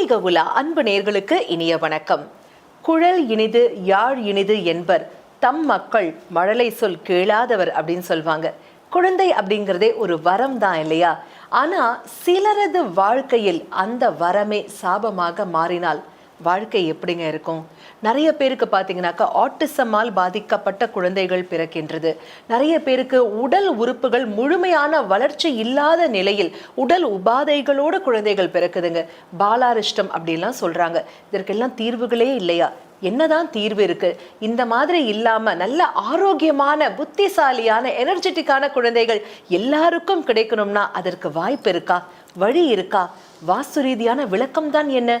ஆன்மீக உலா அன்பு நேர்களுக்கு இனிய வணக்கம். குழல் இனிது யாழ் இனிது என்பர் தம் மக்கள் மழலை சொல் கேளாதவர் அப்படின்னு சொல்வாங்க. குழந்தை அப்படிங்கிறதே ஒரு வரம் தான் இல்லையா? ஆனா சிலரது வாழ்க்கையில் அந்த வரமே சாபமாக மாறினால் வாழ்க்கை எப்படிங்க இருக்கும்? நிறைய பேருக்கு பார்த்தீங்கன்னாக்கா ஆட்டிசமால் பாதிக்கப்பட்ட குழந்தைகள் பிறக்கின்றது. நிறைய பேருக்கு உடல் உறுப்புகள் முழுமையான வளர்ச்சி இல்லாத நிலையில் உடல் உபாதைகளோட குழந்தைகள் பிறக்குதுங்க. பாலாரிஷ்டம் அப்படின்லாம் சொல்கிறாங்க இதற்கெல்லாம் தீர்வுகளே இல்லையா? என்னதான் தீர்வு இருக்கு? இந்த மாதிரி இல்லாம நல்ல ஆரோக்கியமான புத்திசாலியான எனர்ஜெட்டிக்கான குழந்தைகள் எல்லாருக்கும் கிடைக்கணும்னா அதற்கு வாய்ப்பு இருக்கா? வழி இருக்கா? வாஸ்து ரீதியான விளக்கம் தான் என்ன?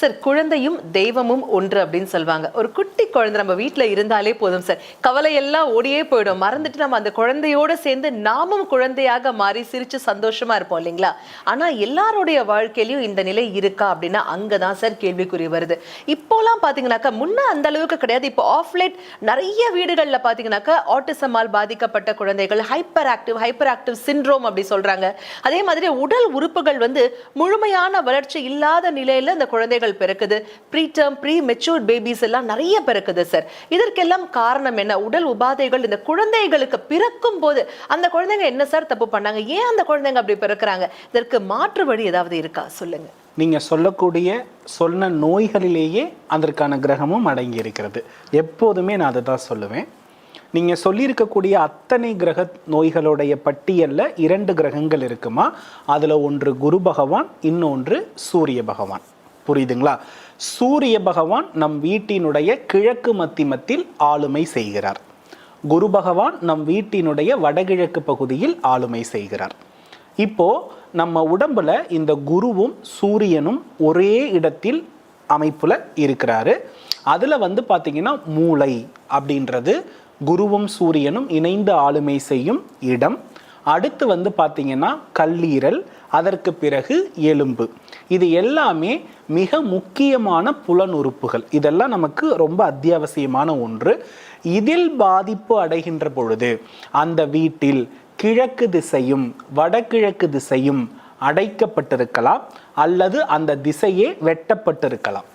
சார் குழந்தையும் தெய்வமும் ஒன்று அப்படின்னு சொல்லுவாங்க. ஒரு குட்டி குழந்தை நம்ம வீட்டில் இருந்தாலே போதும் சார். கவலை எல்லாம் ஓடியே போயிடும். மறந்துட்டு நம்ம அந்த குழந்தையோட சேர்ந்து நாமும் குழந்தையாக மாறி சிரிச்சு சந்தோஷமா இருப்போம் இல்லைங்களா? ஆனால் எல்லாருடைய வாழ்க்கையிலையும் இந்த நிலை இருக்கா அப்படின்னா அங்கே தான் சார் கேள்விக்குறி வருது. இப்போலாம் பார்த்தீங்கன்னாக்கா முன்னே அந்த அளவுக்கு கிடையாது. இப்போ ஆஃப்லைட் நிறைய வீடுகளில் பார்த்தீங்கன்னாக்கா ஆட்டிசமால் பாதிக்கப்பட்ட குழந்தைகள் hyper active hyper active syndrome அப்படி சொல்கிறாங்க அதே மாதிரி உடல் உறுப்புகள் வந்து முழுமையான வளர்ச்சி இல்லாத நிலையில் அந்த குழந்தைகள் பிறக்குது. Preterm premature babies எல்லாம் நிறைய பிறக்குது சார் இதற்கெல்லாம் காரணம் என்ன? உடல் உபாதைகள் இந்த குழந்தைகளுக்கு பிறக்கும் போது அந்த குழந்தைங்க என்ன சார் தப்பு பண்ணாங்க? ஏன் அந்த குழந்தைங்க அப்படி பிறக்குறாங்க? இதற்கு மாற்று வழி ஏதாவது இருக்கா? சொல்லுங்க. நீங்க சொல்லக்கூடிய சொன்ன நோய்களிலேயே அதற்கான கிரகமும் அடங்கி இருக்கிறது எப்போதுமே நான் அதை தான் சொல்லுவேன். நீங்க சொல்லியிருக்கக்கூடிய அத்தனை கிரக நோய்களுடைய பட்டியல்ல இரண்டு கிரகங்கள் இருக்குமா? அதுல ஒன்று குரு பகவான் இன்னொன்று சூரிய பகவான். புரியுதுங்களா? சூரிய பகவான் நம் வீட்டினுடைய கிழக்கு மத்திமத்தில் ஆளுமை செய்கிறார். குரு பகவான் நம் வீட்டினுடைய வடகிழக்கு பகுதியில் ஆளுமை செய்கிறார். இப்போ நம்ம உடம்புல இந்த குருவும் சூரியனும் ஒரே இடத்தில் அமைப்புல இருக்கிறாரு. அதுல வந்து பாத்தீங்கன்னா மூளை அப்படின்றது குருவும் சூரியனும் இணைந்து ஆளுமை செய்யும் இடம். அடுத்து வந்து பார்த்தீங்கன்னா கல்லீரல் அதற்கு பிறகு எலும்பு. இது எல்லாமே மிக முக்கியமான புலனுறுப்புகள். இதெல்லாம் நமக்கு ரொம்ப அத்தியாவசியமான ஒன்று. இதில் பாதிப்பு அடைகின்ற பொழுது அந்த வீட்டில் கிழக்கு திசையும் வடகிழக்கு திசையும் அடைக்கப்பட்டிருக்கலாம். அல்லது அந்த திசையே வெட்டப்பட்டிருக்கலாம்.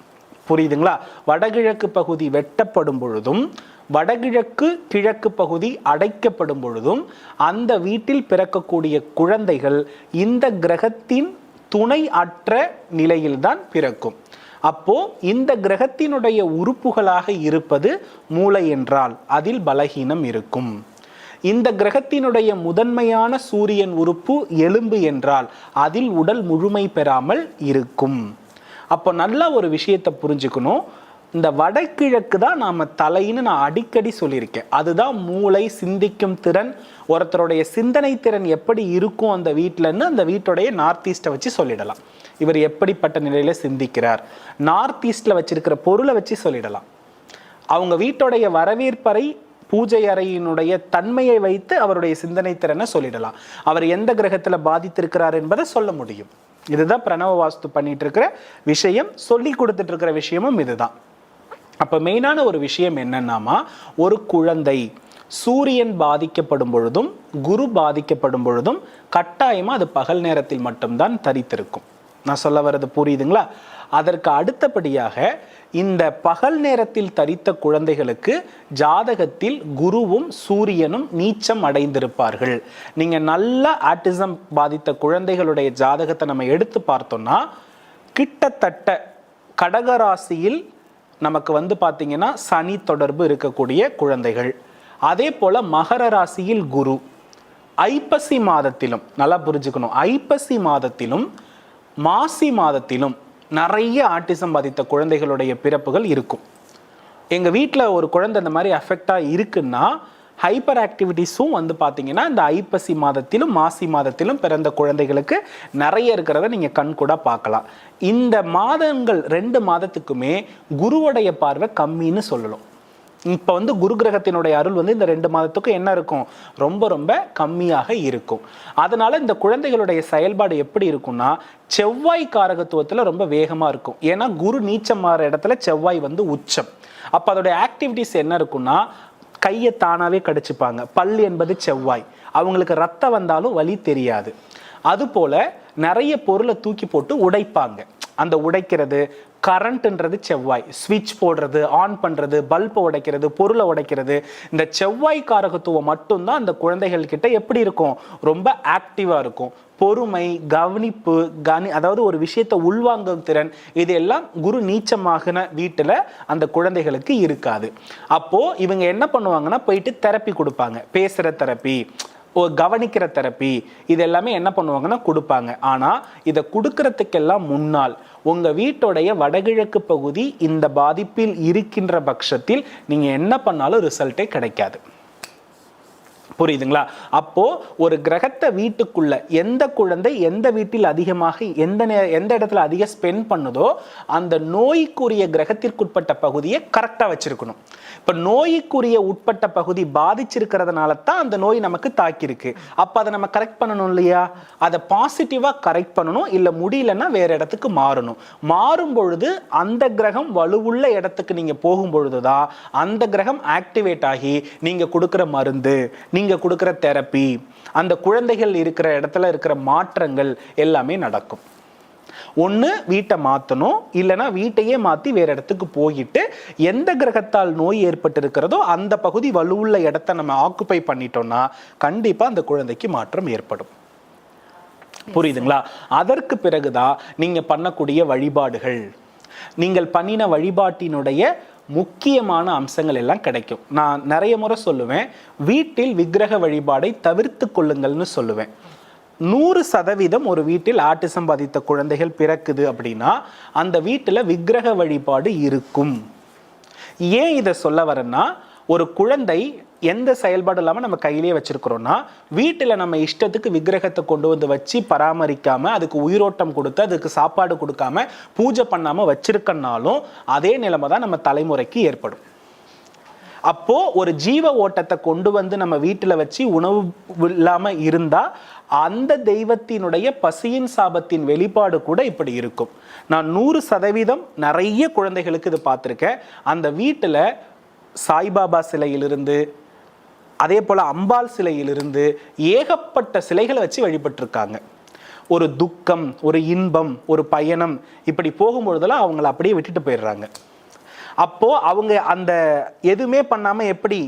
புரியுதுங்களா? வடகிழக்கு பகுதி வெட்டப்படும் பொழுதும் வடகிழக்கு கிழக்கு பகுதி அடைக்கப்படும் பொழுதும் அந்த வீட்டில் பிறக்கக்கூடிய குழந்தைகள் இந்த கிரகத்தின் துணை அற்ற நிலையில்தான் பிறக்கும். அப்போ இந்த கிரகத்தினுடைய உறுப்புகளாக இருப்பது மூளை என்றால் அதில் பலகீனம் இருக்கும். இந்த கிரகத்தினுடைய முதன்மையான சூரியன் உறுப்பு எலும்பு என்றால் அதில் உடல் முழுமை பெறாமல் இருக்கும். அப்போ நல்லா ஒரு விஷயத்தை புரிஞ்சுக்கணும். இந்த வடகிழக்கு தான் நாம் தலைன்னு நான் அடிக்கடி சொல்லியிருக்கேன். அதுதான் மூளை சிந்திக்கும் திறன் ஒருத்தருடைய சிந்தனை திறன் எப்படி இருக்கும் அந்த வீட்டிலன்னு அந்த வீட்டுடைய நார்த் ஈஸ்ட்டை வச்சு சொல்லிடலாம். இவர் எப்படிப்பட்ட நிலையில் சிந்திக்கிறார்? நார்த் ஈஸ்ட்டில் வச்சிருக்கிற பொருளை வச்சு சொல்லிடலாம். அவங்க வீட்டுடைய வரவேற்பறை பூஜை அறையினுடைய தன்மையை வைத்து அவருடைய சிந்தனை திறனை சொல்லிடலாம். அவர் எந்த கிரகத்தில் பாதித்திருக்கிறார் என்பதை சொல்ல முடியும். இதுதான் பிரணவ வாஸ்து பண்ணிட்டு இருக்கிற விஷயம் சொல்லி கொடுத்துட்டு இருக்கிற விஷயமும் இதுதான். அப்ப மெயினான ஒரு விஷயம் என்னன்னாமா ஒரு குழந்தை சூரியன் பாதிக்கப்படும் பொழுதும் குரு பாதிக்கப்படும் பொழுதும் கட்டாயமா அது பகல் நேரத்தில் மட்டும்தான் தரித்திருக்கும். நான் சொல்ல வர்றது புரியுதுங்களா? அதற்கு அடுத்தபடியாக இந்த பகல் நேரத்தில் தரித்த குழந்தைகளுக்கு ஜாதகத்தில் குருவும் சூரியனும் நீச்சம் அடைந்திருப்பார்கள். நீங்கள் நல்ல ஆட்டிசம் பாதித்த குழந்தைகளுடைய ஜாதகத்தை நம்ம எடுத்து பார்த்தோம்னா கிட்டத்தட்ட கடகராசியில் நமக்கு வந்து பார்த்தீங்கன்னா சனி தொடர்பு இருக்கக்கூடிய குழந்தைகள். அதே போல் மகர ராசியில் குரு. ஐப்பசி மாதத்திலும் நல்லா புரிஞ்சுக்கணும். ஐப்பசி மாதத்திலும் மாசி மாதத்திலும் நிறைய ஆட்டிசம் பாதித்த குழந்தைகளுடைய பிறப்புகள் இருக்கும். எங்கள் வீட்டில் ஒரு குழந்தை இந்த மாதிரி அஃபெக்டாக இருக்குன்னா ஹைப்பர் ஆக்டிவிட்டிஸும் வந்து பார்த்தீங்கன்னா இந்த ஐப்பசி மாதத்திலும் மாசி மாதத்திலும் பிறந்த குழந்தைகளுக்கு நிறைய இருக்கிறத நீங்கள் கண் கூட பார்க்கலாம். இந்த மாதங்கள் ரெண்டு மாதத்துக்குமே குருவுடைய பார்வை கம்மின்னு சொல்லலாம் இப்போ வந்து குரு கிரகத்தினுடைய அருள் வந்து இந்த ரெண்டு மாதத்துக்கும் என்ன இருக்கும்? ரொம்ப ரொம்ப கம்மியாக இருக்கும். அதனால இந்த குழந்தைகளுடைய செயல்பாடு எப்படி இருக்கும்னா செவ்வாய் காரகத்துவத்தில் ரொம்ப வேகமாக இருக்கும். ஏன்னா குரு நீச்சம் மாற இடத்துல செவ்வாய் வந்து உச்சம். அப்போ அதோடைய ஆக்டிவிட்டிஸ் என்ன இருக்கும்னா கையை தானாகவே கடிச்சுப்பாங்க. பல் என்பது செவ்வாய். அவங்களுக்கு ரத்தம் வந்தாலும் வலி தெரியாது. அதுபோல நிறைய பொருளை தூக்கி போட்டு உடைப்பாங்க. அந்த உடைக்கிறது கரண்ட்ன்றது செவ்வாய். ஸ்விட்ச் போடுறது ஆன் பண்ணுறது பல்பை உடைக்கிறது பொருளை உடைக்கிறது. இந்த செவ்வாய் காரகத்துவம் மட்டும்தான் அந்த குழந்தைகள் கிட்ட எப்படி இருக்கும்? ரொம்ப ஆக்டிவாக இருக்கும். பொறுமை கவனிப்பு கனி அதாவது ஒரு விஷயத்தை உள்வாங்கும் திறன் இது எல்லாம் குரு நீச்சமாகின வீட்டில் அந்த குழந்தைகளுக்கு இருக்காது. அப்போது இவங்க என்ன பண்ணுவாங்கன்னா போயிட்டு தெரப்பி கொடுப்பாங்க. பேசுகிற தெரப்பி கவனிக்கிற தெரப்பி. இது எல்லாமே என்ன பண்ணுவாங்கன்னா கொடுப்பாங்க. ஆனால் இதை கொடுக்கறதுக்கெல்லாம் முன்னால் உங்கள் வீட்டுடைய வடகிழக்கு பகுதி இந்த பாதிப்பில் இருக்கின்ற பட்சத்தில் நீங்கள் என்ன பண்ணாலும் ரிசல்ட்டே கிடைக்காது. புரியுதுங்களா? அப்போ ஒரு கிரகத்தை வீட்டுக்குள்ள எந்த குழந்தை எந்த வீட்டில் அதிகமாக எந்த நே எந்த இடத்துல அதிக ஸ்பெண்ட் பண்ணுதோ அந்த நோய்க்குரிய கிரகத்திற்குட்பட்ட பகுதியை கரெக்டாக வச்சிருக்கணும். இப்போ நோய்க்குரிய உட்பட்ட பகுதி பாதிச்சிருக்கிறதுனால தான் அந்த நோய் நமக்கு தாக்கியிருக்கு. அப்போ அதை நம்ம கரெக்ட் பண்ணணும் இல்லையா? அதை பாசிட்டிவாக கரெக்ட் பண்ணணும் இல்லை முடியலன்னா வேற இடத்துக்கு மாறணும். மாறும் பொழுது அந்த கிரகம் வலுவுள்ள இடத்துக்கு நீங்கள் போகும் பொழுதுதான் அந்த கிரகம் ஆக்டிவேட் ஆகி நீங்கள் கொடுக்குற மருந்து நீங்கள் கொடுக்குற தெரப்பி அந்த குழந்தைகள் இருக்கிற இடத்துல இருக்கிற மாற்றங்கள் எல்லாமே நடக்கும். ஒன்று வீட்டை மாற்றணும் இல்லைனா வீட்டையே மாற்றி வேற இடத்துக்கு போயிட்டு எந்த கிரகத்தால் நோய் ஏற்பட்டிருக்கிறதோ அந்த பகுதி வலுவுள்ள இடத்த நம்ம ஆக்குப்பை பண்ணிட்டோம்னா கண்டிப்பாக அந்த குழந்தைக்கு மாற்றம் ஏற்படும். புரியுதுங்களா? அதற்கு பிறகுதான் நீங்க பண்ணக்கூடிய வழிபாடுகள். நீங்கள் பண்ணின வழிபாட்டினுடைய முக்கியமான அம்சங்கள் எல்லாம் கிடைக்கும். நான் நிறைய முறை சொல்லுவேன். வீட்டில் விக்கிரக வழிபாடை தவிர்த்து கொள்ளுங்கள்னு சொல்லுவேன். நூறு சதவீதம் ஒரு வீட்டில் ஆட்டிசம் பாதித்த குழந்தைகள் பிறக்குது அப்படின்னா அந்த வீட்டில் விக்கிரக வழிபாடு இருக்கும். ஏன் இதை சொல்ல வரேன்னா ஒரு குழந்தை எந்த செயல்பாடு இல்லாமல் நம்ம கையிலேயே வச்சிருக்கிறோம்னா வீட்டில் நம்ம இஷ்டத்துக்கு விக்கிரகத்தை கொண்டு வந்து வச்சு பராமரிக்காமல் அதுக்கு உயிரோட்டம் கொடுத்து அதுக்கு சாப்பாடு கொடுக்காம பூஜை பண்ணாமல் வச்சிருக்கனாலும் அதே நிலைமை தான் நம்ம தலைமுறைக்கு ஏற்படும். அப்போ ஒரு ஜீவ ஓட்டத்தை கொண்டு வந்து நம்ம வீட்டில் வச்சு உணவு இல்லாமல் இருந்தால் அந்த தெய்வத்தினுடைய பசியின் சாபத்தின் வெளிப்பாடு கூட இப்படி இருக்கும். நான் நூறு சதவீதம் நிறைய குழந்தைகளுக்கு இது பார்த்துருக்கேன். அந்த வீட்டில் சாய்பாபா சிலையிலிருந்து அதே போல் அம்பாள் சிலையிலிருந்து ஏகப்பட்ட சிலைகளை வச்சு வழிபட்டிருக்காங்க. ஒரு துக்கம் ஒரு இன்பம் ஒரு பயணம் இப்படி போகும்பொழுதெல்லாம் அவங்கள அப்படியே விட்டுட்டு போயிடுறாங்க. அப்போ அவங்க அந்த எதுவுமே பண்ணாம எப்படி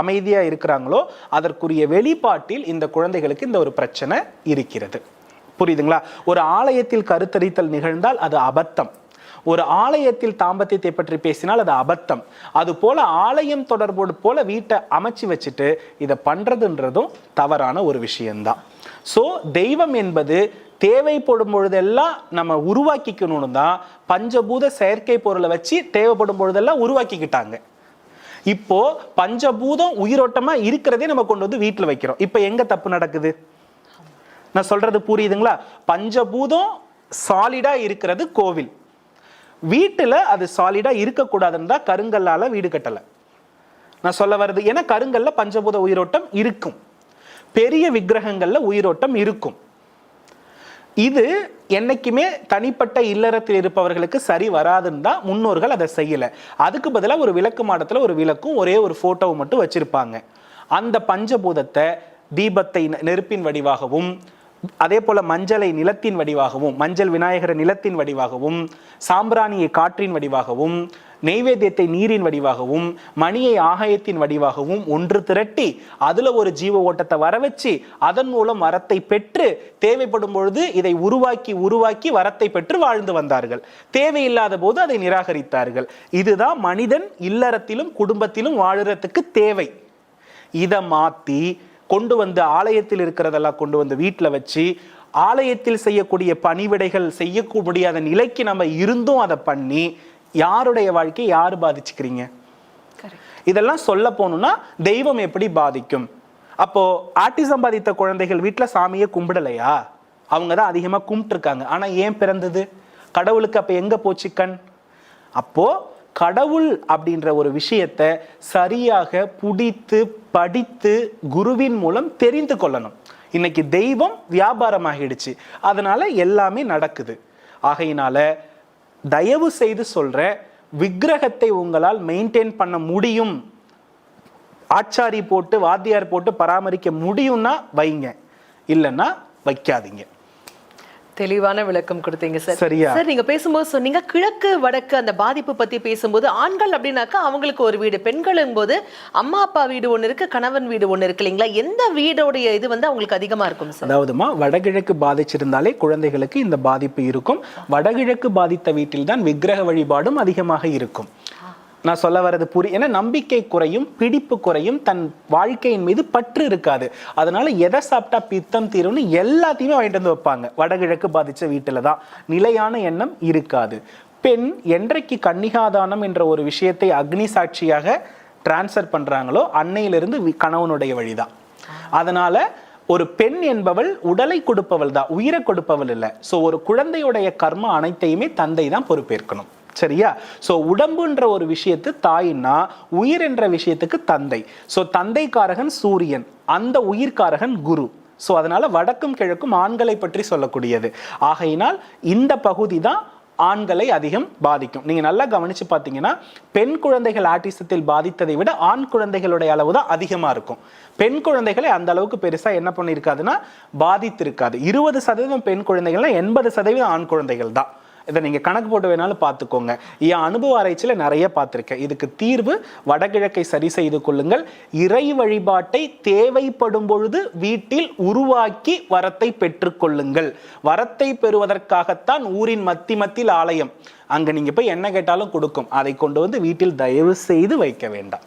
அமைதியா இருக்கிறாங்களோ அதற்குரிய வெளிப்பாட்டில் இந்த குழந்தைகளுக்கு இந்த ஒரு பிரச்சனை இருக்கிறது. புரியுதுங்களா? ஒரு ஆலயத்தில் கருத்தரித்தல் நிகழ்ந்தால் அது அபத்தம். ஒரு ஆலயத்தில் தாம்பத்தியத்தை பற்றி பேசினால் அது அபத்தம். அது போல ஆலயம் தொடர்போடு போல வீட்டை அமைச்சு வச்சுட்டு இதை பண்றதுன்றதும் தவறான ஒரு விஷயம்தான். ஸோ தெய்வம் என்பது தேவைப்படும் பொழுதெல்லாம் நம்ம உருவாக்கிக்கணும்னு தான் பஞ்சபூத செயற்கை பொருளை வச்சு தேவைப்படும் பொழுதெல்லாம் உருவாக்கிக்கிட்டாங்க. இப்போ பஞ்சபூதம் உயிரோட்டமா இருக்கிறதே நம்ம கொண்டு வந்து வீட்டில் வைக்கிறோம். இப்போ எங்க தப்பு நடக்குது? நான் சொல்றது புரியுதுங்களா? பஞ்சபூதம் சாலிடா இருக்கிறது கோவில். வீட்டில் அது சாலிடாக இருக்கக்கூடாதுன்னு தான் கருங்கல்லால் வீடு கட்டலை. நான் சொல்ல வர்றது ஏன்னா கருங்கல்ல பஞ்சபூத உயிரோட்டம் இருக்கும். பெரிய விக்கிரகங்கள்ல உயிரோட்டம் இருக்கும். இது என்னைக்குமே தனிப்பட்ட இல்லறத்தில் இருப்பவர்களுக்கு சரி வராதுன்னு தான் முன்னோர்கள் அதை செய்யலை. அதுக்கு பதிலாக ஒரு விளக்கு மாடத்தில் ஒரு விளக்கும் ஒரே ஒரு ஃபோட்டோவும் மட்டும் வச்சுருப்பாங்க. அந்த பஞ்சபூதத்தை தீபத்தை நெ- நெருப்பின் வடிவாகவும் அதே போல மஞ்சளை நிலத்தின் வடிவாகவும் மஞ்சள் விநாயகரை நிலத்தின் வடிவாகவும் சாம்பிராணியை காற்றின் வடிவாகவும் நெய்வேத்தியத்தை நீரின் வடிவாகவும் மணியை ஆகாயத்தின் வடிவாகவும் ஒன்று திரட்டி அதுல ஒரு ஜீவ ஓட்டத்தை வர வச்சு அதன் மூலம் வரத்தை பெற்று தேவைப்படும் பொழுது இதை உருவாக்கி உருவாக்கி வரத்தை பெற்று வாழ்ந்து வந்தார்கள். தேவையில்லாத போது அதை நிராகரித்தார்கள். இதுதான் மனிதன் இல்லறத்திலும் குடும்பத்திலும் வாழுறதுக்கு தேவை. இதை மாத்தி கொண்டு வந்து ஆலயத்தில் இருக்கிறதெல்லாம் கொண்டு வந்து வீட்டில் வச்சு ஆலயத்தில் செய்யக்கூடிய பணிவிடைகள் செய்ய முடியாத நிலைக்கு நம்ம இருந்தும் அதை பண்ணி யாருடைய வாழ்க்கையை யார் பாதிச்சுக்கிறீங்க? இதெல்லாம் சொல்ல போகணும்னா தெய்வம் எப்படி பாதிக்கும்? அப்போ ஆட்டிசம் பாதித்த குழந்தைகள் வீட்டில் சாமியை கும்பிடலையா? அவங்க தான் அதிகமாக கும்பிட்டுருக்காங்க. ஆனால் ஏன் பிறந்தது? கடவுளுக்கு அப்போ எங்கே போச்சு கண்? அப்போ கடவுள் அப்படின்ற ஒரு விஷயத்தை சரியாக புடித்து படித்து குருவின் மூலம் தெரிந்து கொள்ளணும். இன்னைக்கு தெய்வம் வியாபாரமாகிடுச்சு. அதனால எல்லாமே நடக்குது. ஆகையினால தயவு செய்து சொல்ற விக்கிரகத்தை உங்களால் மெயின்டைன் பண்ண முடியும். ஆச்சாரி போட்டு வாத்தியார் போட்டு பராமரிக்க முடியும்னா வைங்க. இல்லைன்னா வைக்காதீங்க. தெளிவான விளக்கம் கொடுத்தீங்க சார். சரியா? சார் நீங்க பேசும்போது சொன்னீங்க கிழக்கு வடக்கு அந்த பாதிப்பு பத்தி பேசும்போது ஆண்கள் அப்படின்னாக்கா அவங்களுக்கு ஒரு வீடு பெண்களும் போது அம்மா அப்பா வீடு ஒண்ணு இருக்கு கணவன் வீடு ஒண்ணு இருக்கு இல்லைங்களா? எந்த வீடோடைய இது வந்து அவங்களுக்கு அதிகமா இருக்கும் சார்? அதாவதுமா வடகிழக்கு பாதிச்சிருந்தாலே குழந்தைகளுக்கு இந்த பாதிப்பு இருக்கும். வடகிழக்கு பாதித்த வீட்டில்தான் விக்கிரக வழிபாடும் அதிகமாக இருக்கும். நான் சொல்ல வர்றது புரி ஏன்னா நம்பிக்கை குறையும் பிடிப்பு குறையும் தன் வாழ்க்கையின் மீது பற்று இருக்காது. அதனால எதை சாப்பிட்டா பித்தம் தீரும்னு எல்லாத்தையுமே வாங்கிட்டு வந்து வைப்பாங்க. வடகிழக்கு பாதித்த வீட்டில் தான். நிலையான எண்ணம் இருக்காது. பெண் என்றைக்கு கன்னிகாதானம் என்ற ஒரு விஷயத்தை அக்னி சாட்சியாக டிரான்ஸ்ஃபர் பண்ணுறாங்களோ அன்னையிலிருந்து கணவனுடைய வழிதான். அதனால ஒரு பெண் என்பவள் உடலை கொடுப்பவள் தான் உயிரை கொடுப்பவள் இல்லை. ஸோ ஒரு குழந்தையுடைய கர்ம அனைத்தையுமே தந்தை தான் பொறுப்பேற்கணும். சரியா? ஸோ உடம்புன்ற ஒரு விஷயத்து தாயின்னா உயிர் என்ற விஷயத்துக்கு தந்தை. ஸோ தந்தைக்காரகன் சூரியன் அந்த உயிர்காரகன் குரு. ஸோ அதனால வடக்கும் கிழக்கும் ஆண்களை பற்றி சொல்லக்கூடியது. ஆகையினால் இந்த பகுதி தான் ஆண்களை அதிகம் பாதிக்கும். நீங்க நல்லா கவனிச்சு பார்த்தீங்கன்னா பெண் குழந்தைகள் ஆட்டிசத்தில் பாதித்ததை விட ஆண் குழந்தைகளுடைய அளவு தான் அதிகமா இருக்கும். பெண் குழந்தைகளை அந்த அளவுக்கு பெருசா என்ன பண்ணியிருக்காதுன்னா பாதித்திருக்காது. இருபது சதவீதம் பெண் குழந்தைகள்னா எண்பது சதவீதம் ஆண் குழந்தைகள் தான். இதை நீங்க கணக்கு போட்டு வேணாலும் பார்த்துக்கோங்க. என் அனுபவ ஆராய்ச்சியில நிறைய பார்த்துருக்கேன். இதுக்கு தீர்வு வடகிழக்கை சரி செய்து கொள்ளுங்கள். இறை வழிபாட்டை தேவைப்படும் பொழுது வீட்டில் உருவாக்கி வரத்தை பெற்றுக்கொள்ளுங்கள் வரத்தை பெறுவதற்காகத்தான் ஊரின் மத்தி மத்தியில் ஆலயம். அங்க நீங்க போய் என்ன கேட்டாலும் கொடுக்கும். அதை கொண்டு வந்து வீட்டில் தயவு செய்து வைக்க வேண்டாம்.